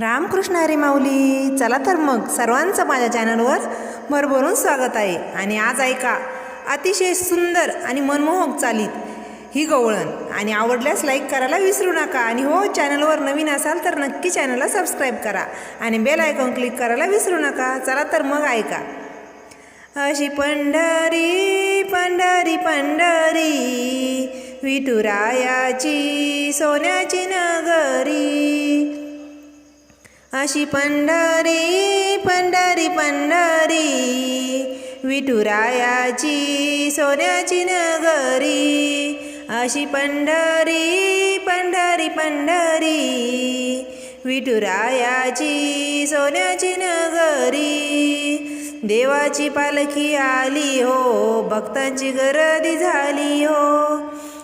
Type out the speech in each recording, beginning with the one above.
रामकृष्ण हरी माऊली. चला तर मग सर्वांचं माझ्या चॅनलवर भरभरून स्वागत आहे. आणि आज ऐका अतिशय सुंदर आणि मनमोहक चालीत ही गवळण. आणि आवडल्यास लाईक करायला विसरू नका. आणि हो चॅनलवर नवीन असाल तर नक्की चॅनलला सबस्क्राईब करा. आणि बेल आयकॉन क्लिक करायला विसरू नका. चला तर मग ऐका. अशी पंढरी पंढरी पंढरी विठुरायाची सोन्याची नगरी. अशी पंढरी पंढरी पंढरी. विठुरायाची सोन्याची नगरी. अशी पंढरी पंढरी पंढरी. विठुरायाची सोन्याची नगरी. देवाची पालखी आली हो भक्तांची गर्दी झाली हो.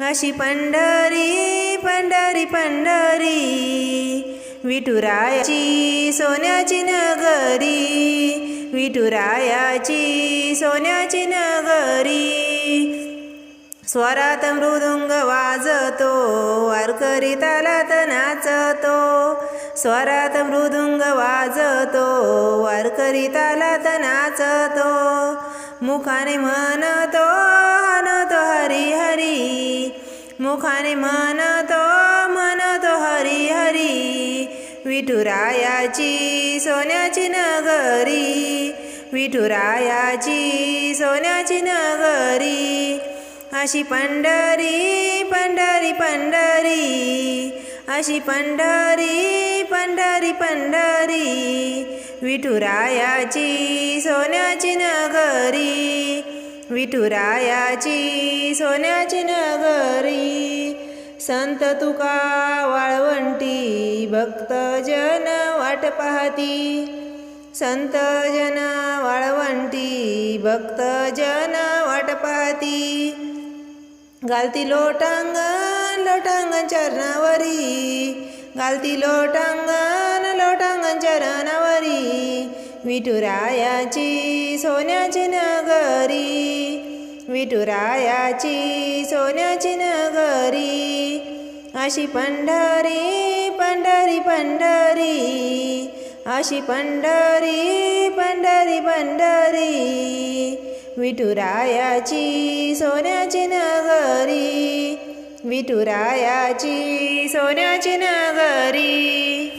अशी पंढरी पंढरी पंढरी. विठुरायाची सोन्याची नगरी. विठुरायाची सोन्याची नगरी. स्वरात मृदुंग वाजतो वारकरी तालात नाचतो. स्वरात मृदुंग वाजतो वारकरी तालात नाचतो. मुखाने म्हणतो मुखाने म्हणतो म्हणतो हरी हरी. विठुरायाची सोन्याची नगरी. विठुरायाची सोन्याची नगरी. अशी पंढरी पंढरी पंढरी. अशी पंढरी पंढरी पंढरी. विठुरायाची सोन्याची नगरी. विठुरायाची सोन्याची नगरी. संत तुका वाळवंटी भक्तजन वाट पाहती. संतजन वाळवंटी भक्तजन वाट पाहती. घालती लोटांगण लोटांगण चरणावरी. घालती लोटांगण लोटांगण चरणावरी. विठुरायाची सोन्याची नगरी. विठुरायाची सोन्याची नगरी. अशी पंढरी पंढरी पंढरी. अशी पंढरी पंढरी पंढरी. विठुरायाची सोन्याची नगरी. विठुरायाची सोन्याची नगरी.